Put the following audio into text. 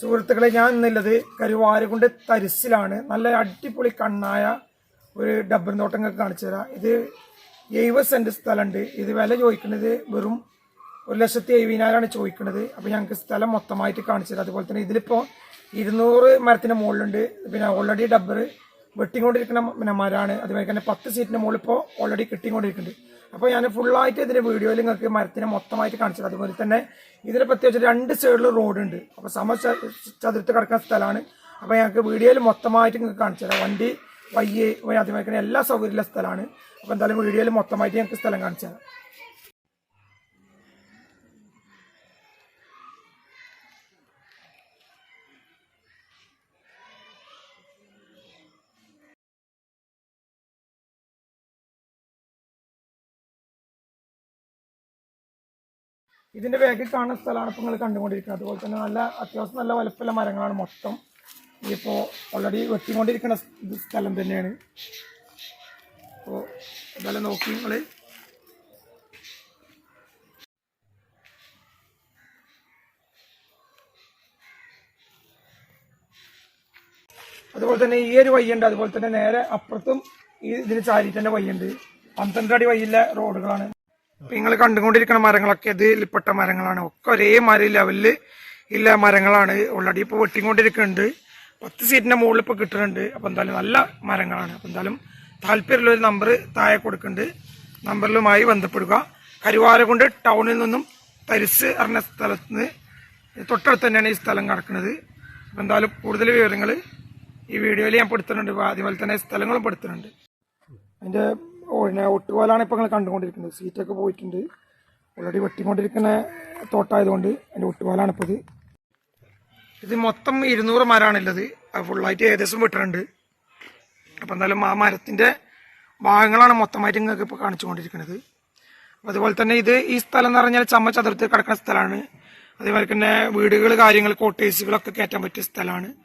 സുഹൃത്തുക്കളെ ഞാൻ ഇന്നുള്ളത് കരുവാരകുണ്ട് തരിസിലാണ്. നല്ല അടിപൊളി കണ്ണായ ഒരു ഡബ്ബർ തോട്ടം കാണിച്ചു തരാം. ഇത് എഴുപത് സെന്റ് സ്ഥലമുണ്ട്. ഇത് വില ചോദിക്കുന്നത് വെറും ഒരു ലക്ഷത്തി എഴുപതിനായിരമാണ് ചോദിക്കുന്നത്. അപ്പോൾ ഞങ്ങൾക്ക് സ്ഥലം മൊത്തമായിട്ട് കാണിച്ചു തരാം. അതുപോലെ തന്നെ ഇതിലിപ്പോൾ ഇരുന്നൂറ് മരത്തിന്റെ മുകളിലുണ്ട്. പിന്നെ ഓൾറെഡി ഡബ്ബർ വെട്ടിക്കൊണ്ടിരിക്കുന്ന പിന്നെ മരമാണ് അതുപോലെ തന്നെ പത്ത് സീറ്റിന് മുകളിൽ ഇപ്പോൾ ഓൾറെഡി കിട്ടിക്കൊണ്ടിരിക്കുന്നുണ്ട്. അപ്പോൾ ഞാൻ ഫുള്ളായിട്ട് ഇതിന്റെ വീഡിയോയിൽ നിങ്ങൾക്ക് മരത്തിനെ മൊത്തമായിട്ട് കാണിച്ചത്. അതുപോലെ തന്നെ ഇതിന് പ്രത്യേകിച്ച് രണ്ട് സൈഡിൽ റോഡ് ഉണ്ട്. അപ്പോൾ സമ ചതുരത്ത് കിടക്കുന്ന സ്ഥലമാണ്. അപ്പോൾ ഞങ്ങൾക്ക് വീഡിയോയിൽ മൊത്തമായിട്ട് നിങ്ങൾക്ക് കാണിച്ചു തരാം. വണ്ടി വയ്യേ അതുപോലെ തന്നെ എല്ലാ സൗകര്യമുള്ള സ്ഥലമാണ്. അപ്പോൾ എന്തായാലും വീഡിയോയിൽ മൊത്തമായിട്ട് ഞങ്ങൾക്ക് സ്ഥലം കാണിച്ചു തരാം. ഇതിന്റെ ബാക്കിൽ കാണുന്ന സ്ഥലമാണ് ഇപ്പോൾ നിങ്ങൾ കണ്ടുകൊണ്ടിരിക്കുന്നത്. അതുപോലെ തന്നെ നല്ല അത്യാവശ്യം നല്ല വലപ്പുള്ള മരങ്ങളാണ് മൊത്തം. ഇതിപ്പോൾ ഓൾറെഡി വെട്ടിക്കൊണ്ടിരിക്കുന്ന സ്ഥലം തന്നെയാണ്. അപ്പോൾ എന്തായാലും നോക്കി നിങ്ങൾ അതുപോലെ തന്നെ ഈ ഒരു വയ്യുണ്ട് അതുപോലെ തന്നെ നേരെ അപ്പുറത്തും ഈ ഇതിന് ചാരിയിട്ട് തന്നെ വയ്യുണ്ട് പന്ത്രണ്ട് അടി വയ്യുള്ള റോഡുകളാണ്. നിങ്ങൾ കണ്ടുകൊണ്ടിരിക്കുന്ന മരങ്ങളൊക്കെ ഇതിൽപ്പെട്ട മരങ്ങളാണ്. ഒക്കെ ഒരേ മരം ലെവലിൽ ഇല്ല മരങ്ങളാണ്. ഓൾറെഡി ഇപ്പോൾ വെട്ടിക്കൊണ്ടിരിക്കുന്നുണ്ട് പത്ത് സീറ്റിന്റെ മുകളിൽ ഇപ്പോൾ കിട്ടുന്നുണ്ട് അപ്പോൾ എന്തായാലും നല്ല മരങ്ങളാണ്. അപ്പോൾ എന്തായാലും താല്പര്യമുള്ള ഒരു നമ്പർ താഴെ കൊടുക്കുന്നുണ്ട് നമ്പറിലുമായി ബന്ധപ്പെടുക. കരുവാരകുണ്ട് ടൗണിൽ നിന്നും തരിസ് അറിഞ്ഞ സ്ഥലത്ത് നിന്ന് തൊട്ടടുത്ത് തന്നെയാണ് ഈ സ്ഥലം കിടക്കുന്നത് അപ്പോൾ എന്തായാലും കൂടുതൽ വിവരങ്ങൾ ഈ വീഡിയോയിൽ ഞാൻ പെടുത്തുന്നുണ്ട്. അതുപോലെ തന്നെ സ്ഥലങ്ങളും പെടുത്തുന്നുണ്ട്. അതിന്റെ പിന്നെ ഒട്ടുപോലാണ് ഇപ്പോൾ നിങ്ങൾ കണ്ടുകൊണ്ടിരിക്കുന്നത്. സീറ്റൊക്കെ പോയിട്ടുണ്ട്. ഓൾറെഡി വെട്ടിക്കൊണ്ടിരിക്കുന്ന തോട്ടായതുകൊണ്ട് അതിന്റെ ഒട്ടുപോലാണ് ഇപ്പോൾ ഇത്. ഇത് മൊത്തം ഇരുന്നൂറ് മരമാണുള്ളത് അത് ഫുള്ളായിട്ട് ഏകദേശം വിട്ടിട്ടുണ്ട്. അപ്പോൾ എന്തായാലും ആ മരത്തിന്റെ ഭാഗങ്ങളാണ് മൊത്തമായിട്ട് നിങ്ങൾക്ക് ഇപ്പോൾ കാണിച്ചുകൊണ്ടിരിക്കുന്നത്. അതുപോലെ തന്നെ ഇത് ഈ സ്ഥലം എന്ന് പറഞ്ഞാൽ ചമ്മ ചതുർത്ത് കിടക്കുന്ന സ്ഥലമാണ്. അതേപോലെ തന്നെ വീടുകൾ കാര്യങ്ങൾ കോട്ടേഴ്സുകളൊക്കെ കയറ്റാൻ പറ്റിയ സ്ഥലമാണ്.